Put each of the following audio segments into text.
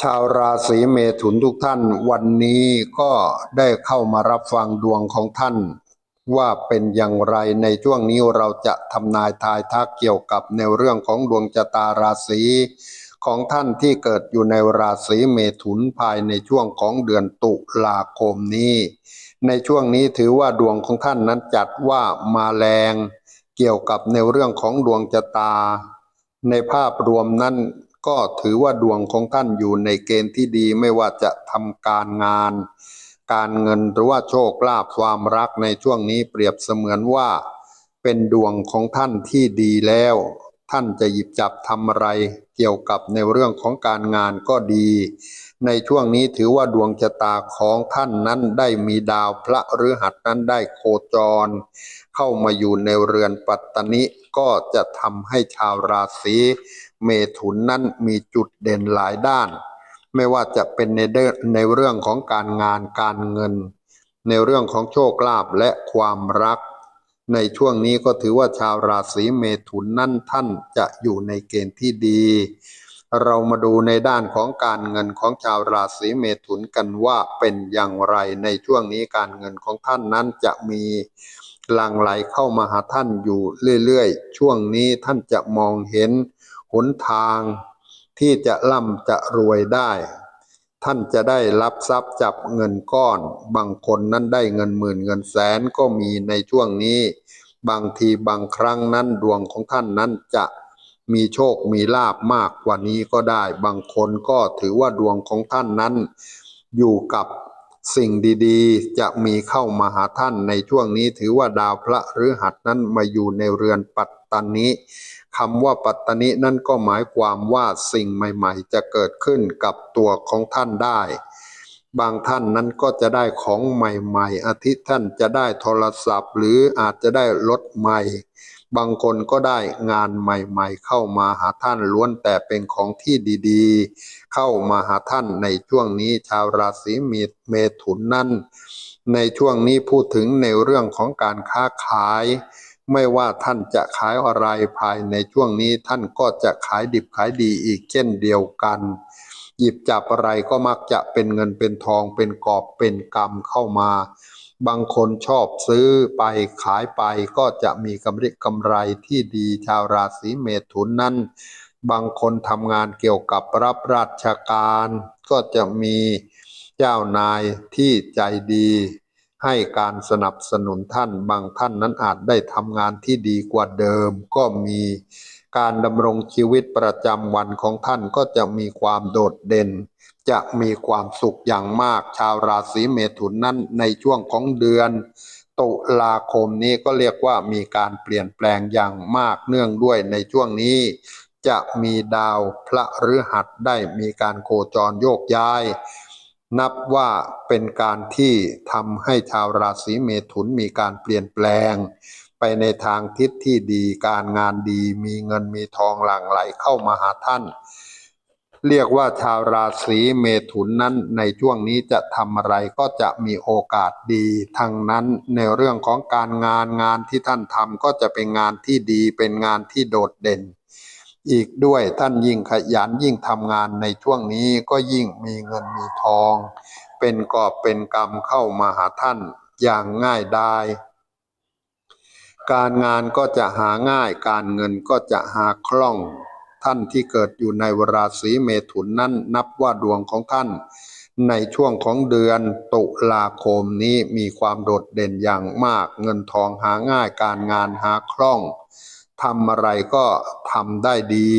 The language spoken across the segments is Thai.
ชาวราศีเมถุนทุกท่านวันนี้ก็ได้เข้ามารับฟังดวงของท่าน ว่าเป็นอย่างไรในช่วงนี้เราจะทำนายทายทักเกี่ยวกับในเรื่องของดวงชะตาราศีของท่านที่เกิดอยู่ในราศีเมถุนภายในช่วงของเดือนตุลาคมนี้ ในช่วงนี้ถือว่าดวงของท่านนั้นจัดว่ามาแรงเกี่ยวกับในเรื่องของดวงชะตา ในภาพรวมนั้น ก็ถือว่าดวงของท่านอยู่ในเกณฑ์ที่ดีไม่ว่าจะทำการงาน การเงินหรือว่าโชคลาภความรักในช่วงนี้เปรียบเสมือนว่า เป็นดวงของท่านที่ดีแล้ว ท่านจะหยิบจับทำอะไร เกี่ยวกับในเรื่องของการงานก็ดี ในช่วงนี้ถือว่าดวงชะตาของท่านนั้นได้มีดาวพระฤหัสนั้นได้โคจร เข้ามาอยู่ในเรือนปัตตนิก็จะทำให้ชาวราศี เมถุนนั้นมีจุดเด่นหลายด้าน ไม่ว่าจะเป็นในเดในเรื่องของการงานการเงิน ในเรื่องของโชคลาภและความรัก ในช่วงนี้ก็ถือว่าชาวราศีเมถุนนั่นท่านจะอยู่ในเกณฑ์ที่ดี เรามาดูในด้านของการเงินของชาวราศีเมถุนกันว่าเป็นอย่างไรในช่วงนี้การเงินของท่านนั้นจะมีหลั่งไหลเข้ามาหาท่านอยู่เรื่อยๆ ช่วงนี้ท่านจะมองเห็น หนทางที่จะร่ำจะรวยได้ ท่านจะได้รับทรัพย์จับเงินก้อน บางคนนั้นได้เงินหมื่นเงินแสนก็มีในช่วงนี้ บางทีบางครั้งนั้นดวงของท่านนั้นจะมีโชคมีลาบมากกว่านี้ก็ได้ บางคนก็ถือว่าดวงของท่านนั้น อยู่กับสิ่งดีๆ จะมีเข้ามาหาท่านในช่วงนี้ถือว่าดาวพระฤหัสนั้นมาอยู่ในเรือนปัตตานิ คำว่าปัตตานินั่นก็หมายความว่าสิ่งใหม่ๆ จะเกิดขึ้นกับตัวของท่านได้ บางท่านนั้นก็จะได้ของใหม่ๆ อาทิตย์ท่านจะได้โทรศัพท์ หรืออาจจะได้รถใหม่ บางคนก็ได้งานใหม่ๆ เข้ามาหาท่านล้วนแต่เป็นของที่ดีๆ เข้ามาหาท่านในช่วงนี้ชาวราศีเมถุนนั้นในช่วงนี้พูดถึงในเรื่องของการค้าขาย ไม่ว่าท่านจะขายอะไรภายในช่วงนี้ ท่านก็จะขายดิบขายดีอีกเช่นเดียวกัน หยิบจับอะไรก็มักจะเป็นเงินเป็นทองเป็นกอบเป็นกำเข้ามา บางคนชอบซื้อไปขายไปก็จะมีกำไรกำไรที่ดีชาวราศีเมถุนนั้น บางคนทำงานเกี่ยวกับรับราชการ ก็จะมีเจ้านายที่ใจดี ให้การสนับสนุนท่านบางท่านนั้นอาจได้ทำงานที่ดีกว่าเดิม ก็มีการดำรงชีวิตประจำวันของท่านก็จะมีความโดดเด่น จะมีความสุขอย่างมาก ชาวราศีเมถุนนั้นในช่วงของเดือน ตุลาคมนี้ก็เรียกว่ามีการเปลี่ยนแปลงอย่างมากเนื่องด้วยในช่วงนี้ จะมีดาวพระฤหัสได้มีการโคจรโยกย้าย นับว่าเป็นการที่ทำให้ชาวราศีเมถุนมีการเปลี่ยนแปลง ไปในทางทิศที่ดีการงานดีมีเงินมีทองหลั่งไหลเข้ามาหาท่าน เรียกว่าชาวราศีเมถุนนั้นในช่วงนี้จะทำอะไรก็จะมีโอกาสดีทั้งนั้นในเรื่องของการงานงานที่ท่านทำก็จะเป็นงานที่ดีเป็นงานที่โดดเด่น อีกด้วยท่านยิ่งขยันยิ่งทำงานในช่วงนี้ก็ยิ่งมีเงินมีทอง เป็นกอบเป็นกรรมเข้ามาหาท่านอย่างง่ายได้การงานก็จะหาง่ายการเงินก็จะหาคล่อง ท่านที่เกิดอยู่ในวราศีเมถุนนั้นนับว่าดวงของท่าน ในช่วงของเดือนตุลาคมนี้มีความโดดเด่นอย่างมาก เงินทองหาง่ายการงานหาคล่อง ทำอะไรก็ทำได้ดี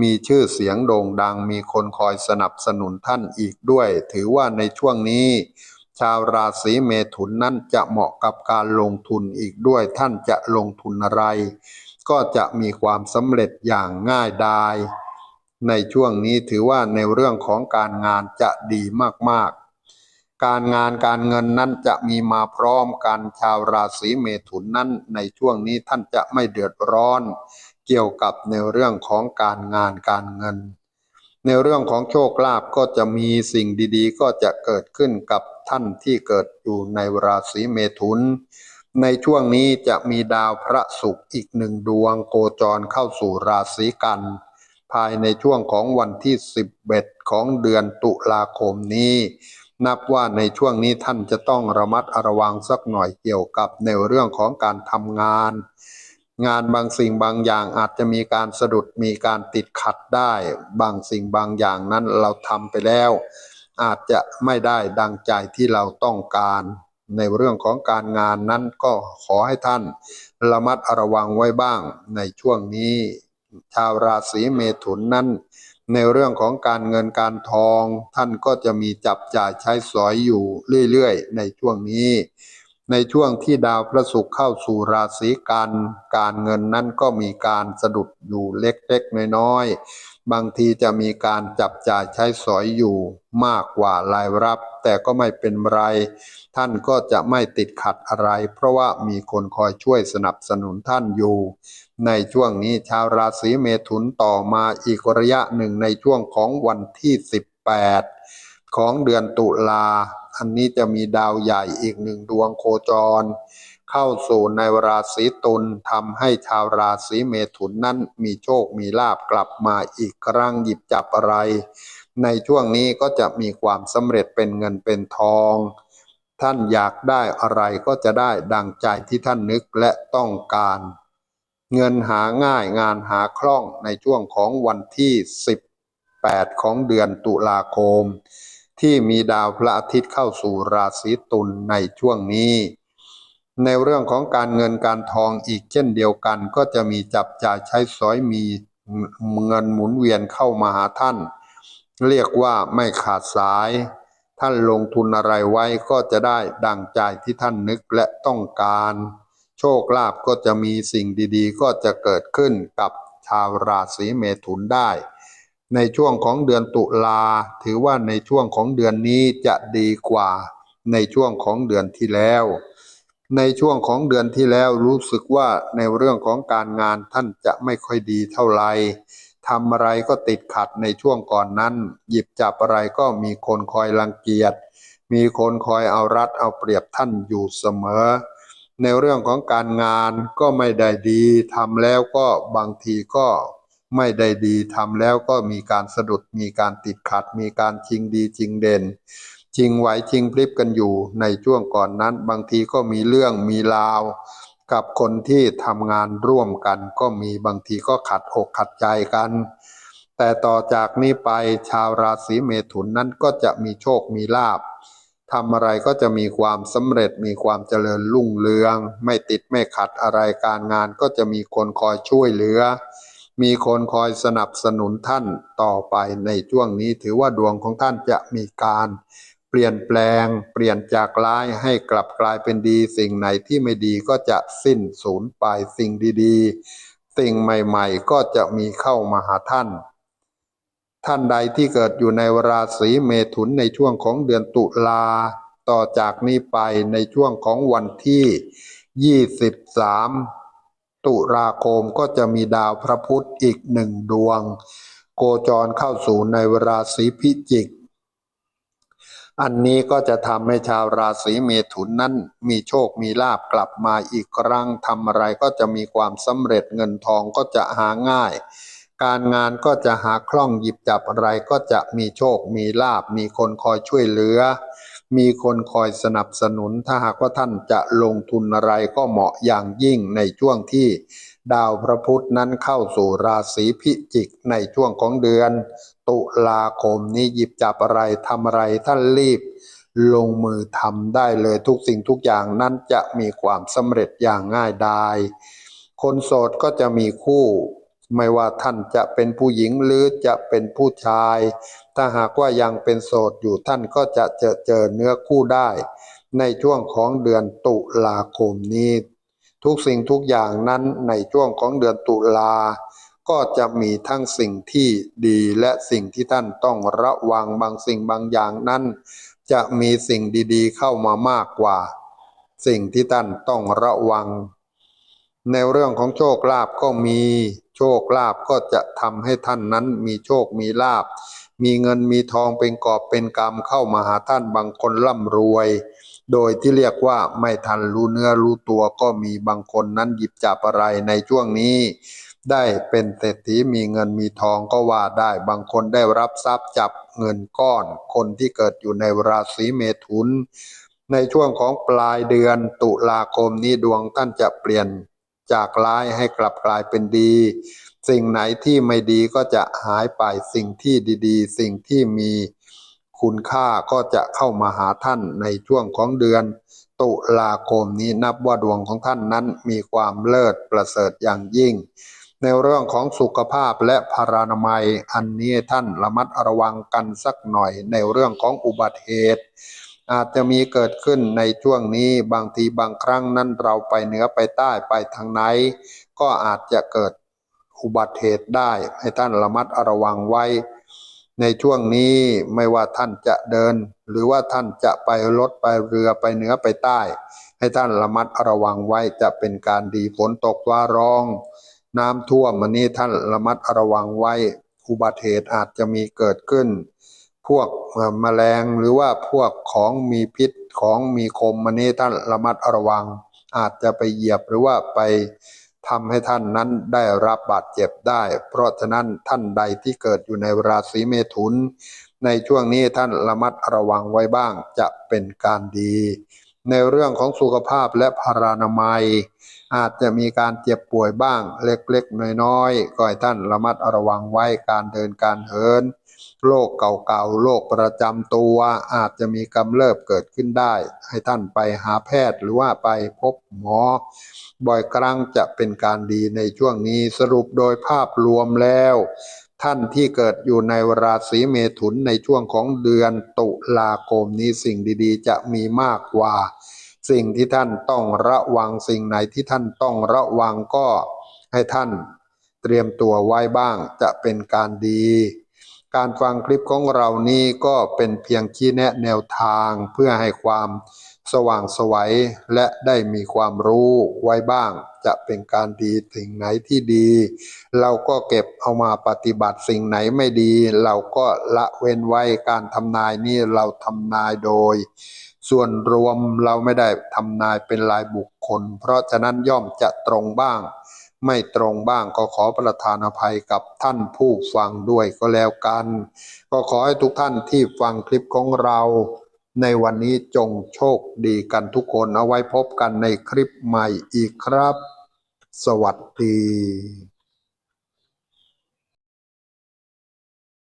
มีชื่อเสียงโด่งดัง มีคนคอยสนับสนุนท่านอีกด้วย ถือว่าในช่วงนี้ ชาวราศีเมถุนนั้นจะเหมาะกับการลงทุนอีกด้วย ท่านจะลงทุนอะไร ก็จะมีความสำเร็จอย่างง่ายดาย ในช่วงนี้ถือว่าในเรื่องของการงานจะดีมากๆ การงานการเงินนั้นจะมีมาพร้อมกันชาวราศีเมถุนนั้น ในช่วงนี้ท่านจะไม่เดือดร้อน เกี่ยวกับในเรื่องของการงานการเงิน ในเรื่องของโชคลาภก็จะมีสิ่งดีๆ ก็จะเกิดขึ้นกับท่านที่เกิดอยู่ในราศีเมถุน ในช่วงนี้จะมีดาวพระศุกร์อีกหนึ่งดวงโคจรเข้าสู่ราศีกัน ภายในช่วงของวันที่ 11 ของเดือนตุลาคมนี้ นับว่าในช่วงนี้ท่านจะต้องระมัดระวังสักหน่อยเกี่ยวกับในเรื่องของการทำงาน งานบางสิ่งบางอย่างอาจจะมีการสะดุดมีการติดขัดได้ บางสิ่งบางอย่างนั้นเราทำไปแล้ว อาจจะไม่ได้ดังใจที่เราต้องการ ในเรื่องของการงานนั้นก็ขอให้ท่าน ระมัดระวังไว้บ้างในช่วงนี้ ชาวราศีเมถุนนั้น ในเรื่องของการเงินการทอง ท่านก็จะมีจับจ่ายใช้สอยอยู่เรื่อยๆ ในช่วงนี้ ในช่วงที่ดาวพระศุกร์เข้าสู่ราศีกัน การเงินนั้นก็มีการสะดุดอยู่เล็กๆ น้อยๆ บางทีจะมีการจับจ่ายใช้สอยอยู่มากกว่ารายรับ แต่ก็ไม่เป็นไร ท่านก็จะไม่ติดขัดอะไร เพราะว่ามีคนคอยช่วยสนับสนุนท่านอยู่ ในช่วงนี้ชาวราศีเมถุนต่อมาอีกระยะหนึ่งในช่วงของวันที่ 18 ของเดือนตุลา อันนี้จะมีดาวใหญ่อีกหนึ่งดวงโคจร เข้าสู่ในราศีตุลทำให้ชาวราศีเมถุนนั้นมีโชคมีลาบกลับมาอีกครั้งหยิบจับอะไร ในช่วงนี้ก็จะมีความสำเร็จเป็นเงินเป็นทอง ท่านอยากได้อะไรก็จะได้ดังใจที่ท่านนึกและต้องการ เงินหาง่ายงานหาคล่องในช่วงของวันที่ 18 ของเดือนตุลาคม ที่มีดาวพระอาทิตย์เข้าสู่ราศีตุลในช่วงนี้ ในเรื่องของการเงินการทองอีกเช่นเดียวกัน ก็จะมีจับจ่ายใช้สอยมีเงินหมุนเวียนเข้ามาหาท่าน เรียกว่าไม่ขาดสาย ท่านลงทุนอะไรไว้ก็จะได้ดังใจที่ท่านนึกและต้องการ โชคลาภก็จะมีสิ่งดีๆ ก็จะเกิดขึ้นกับชาวราศีเมถุนได้ ในช่วงของเดือนตุลาถือว่าในช่วงของเดือนนี้จะดีกว่าในช่วงของเดือนที่แล้ว ในช่วงของเดือนที่แล้วรู้สึกว่าในเรื่องของการงานท่านจะไม่ค่อยดีเท่าไหร่ทำอะไรก็ติดขัดในช่วงก่อนนั้น หยิบจับอะไรก็มีคนคอยรังเกียจ มีคนคอยเอารัดเอาเปรียบท่านอยู่เสมอ ในเรื่องของการงานก็ไม่ได้ดีทำแล้วก็บางทีก็ไม่ได้ดีทำแล้วก็มีการสะดุดมีการติดขัด มีการชิงดีชิงเด่น ชิงไหวชิงพลิบกันอยู่ในช่วงก่อนนั้น บางทีก็มีเรื่องมีราว กับคนที่ทำงานร่วมกัน ก็มีบางทีก็ขัดอกขัดใจกัน แต่ต่อจากนี้ไปชาวราศีเมถุนนั้นก็จะมีโชคมีลาภทำอะไรก็จะมีความสำเร็จมีความเจริญรุ่งเรือง ไม่ติดไม่ขัดอะไรการงานก็จะมีคนคอยช่วยเหลือ มีคนคอยสนับสนุนท่านต่อไปในช่วงนี้ถือว่าดวงของท่านจะมีการ เปลี่ยนแปลง เปลี่ยนจากร้ายให้กลับกลายเป็นดี สิ่งไหนที่ไม่ดีก็จะสิ้นสูญไปสิ่งดีๆ สิ่งใหม่ๆ ก็จะมีเข้ามาหาท่าน ท่านใดที่เกิดอยู่ในราศีเมถุนในช่วงของเดือนตุลาต่อจากนี้ไปในช่วงของวันที่ 23 ตุลาคมก็จะมีดาวพระพุธอีกหนึ่งดวง โคจรเข้าสู่ในราศีพิจิก อันนี้ก็จะทำให้ชาวราศีเมถุนนั้น มีโชคมีลาบกลับมาอีกครั้งทำอะไรก็จะมีความสำเร็จเงินทองก็จะหาง่าย การงานก็จะหาคล่องหยิบจับอะไรก็จะมีโชคมีลาบ มีคนคอยช่วยเหลือ มีคนคอยสนับสนุนถ้าหากว่าท่านจะลงทุนอะไรก็เหมาะอย่างยิ่งในช่วงที่ ดาวพระพุธนั้นเข้าสู่ราศีพิจิกในช่วงของเดือน ตุลาคมนี้หยิบจับอะไรทำอะไรท่านรีบ ลงมือทำได้เลยทุกสิ่งทุกอย่างนั้นจะมีความสำเร็จอย่างง่ายดาย คนโสดก็จะมีคู่ ไม่ว่าท่านจะเป็นผู้หญิงหรือจะเป็นผู้ชาย ถ้าหากว่ายังเป็นโสดอยู่ท่านก็จะเจอเจอเนื้อคู่ได้ ในช่วงของเดือนตุลาคมนี้ ทุกสิ่งทุกอย่างนั้นในช่วงของเดือนตุลา ก็จะมีทั้งสิ่งที่ดีและสิ่งที่ท่านต้องระวังบางสิ่งบางอย่างนั้น จะมีสิ่งดีๆ เข้ามามากกว่า สิ่งที่ท่านต้องระวัง ในเรื่องของโชคลาภก็มีโชคลาภก็จะทำให้ท่านนั้นมีโชคมีลาภมีเงินมีทองเป็นกอบเป็นกำเข้ามาหาท่านบางคนร่ำรวย โดยที่เรียกว่าไม่ทันรู้เนื้อรู้ตัวก็มีบางคนนั้นหยิบจับอะไรในช่วงนี้ ได้เป็นเศรษฐีมีเงินมีทองก็ว่าได้บางคนได้รับทรัพย์จับเงินก้อน คนที่เกิดอยู่ในราศีเมถุน ในช่วงของปลายเดือนตุลาคมนี้ดวงท่านจะเปลี่ยนจากร้ายให้กลับกลายเป็นดี สิ่งไหนที่ไม่ดีก็จะหายไปสิ่งที่ดี ๆ สิ่งที่มี คุณค่าก็จะเข้ามาหาท่านในช่วงของเดือน ตุลาคมนี้นับว่าดวงของท่านนั้นมีความเลิศประเสริฐอย่างยิ่ง ในเรื่องของสุขภาพและพารานามัย อันนี้ท่านระมัดระวังกันสักหน่อยในเรื่องของอุบัติเหตุ อาจจะมีเกิดขึ้นในช่วงนี้บางทีบางครั้งนั้นเราไปเหนือไปใต้ไปทางไหน ก็อาจจะเกิดอุบัติเหตุได้ให้ท่านระมัดระวังไว้ ในช่วงนี้ไม่ว่าท่านจะเดิน หรือว่าท่านจะไปรถไปเรือไปเหนือไปใต้ ให้ท่านระมัดระวังไว้จะเป็นการดีฝนตกฟ้าร้อง น้ำท่วมมันนี้ท่านระมัดระวังไว้ อุบัติเหตุอาจจะมีเกิดขึ้น พวกเอ่อแมลงหรือว่าพวกของมีพิษของมีคมมันนี้ท่านระมัดระวัง อาจจะไปเหยียบหรือว่าไป ทำให้ท่านนั้นได้รับบาดเจ็บได้ เพราะฉะนั้นท่านใดที่เกิดอยู่ในราศีเมถุน ในช่วงนี้ท่านระมัดระวังไว้บ้างจะเป็นการดี ในเรื่องของสุขภาพและพารานามัย อาจจะมีการเจ็บป่วยบ้างเล็กๆน้อยๆก็ให้ท่านระมัดระวังไว้การเดินการเหิน โรคเก่าๆโรคประจำตัวอาจจะมีกำเริบเกิดขึ้นได้ ให้ท่านไปหาแพทย์หรือว่าไปพบหมอ บ่อยครั้งจะเป็นการดีในช่วงนี้สรุปโดยภาพรวมแล้ว ท่านที่เกิดอยู่ในราศีเมถุนในช่วงของเดือนตุลาคมนี้สิ่งดีๆ จะมีมากกว่า สิ่งที่ท่านต้องระวังสิ่งไหนที่ท่านต้องระวังก็ให้ท่านเตรียมตัวไว้บ้างจะเป็นการดี การฟังคลิปของเรานี้ก็เป็นเพียงชี้แนะแนวทางเพื่อให้ความสว่างไสวัยและได้มีความรู้ไว้บ้าง จะเป็นการดีสิ่งไหนที่ดี เราก็เก็บเอามาปฏิบัติสิ่งไหนไม่ดี เราก็ละเว้นไว้การทำนายนี่เราทำนายโดย ส่วนรวมเราไม่ได้ทำนายเป็นรายบุคคล เพราะฉะนั้นย่อมจะตรงบ้าง ไม่ตรงบ้างก็ขอประทานอภัยกับท่านผู้ฟังด้วยก็แล้วกัน ก็ขอให้ทุกท่านที่ฟังคลิปของเรา ในวันนี้จงโชคดีกันทุกคนเอาไว้พบกันในคลิปใหม่อีกครับ สวัสดี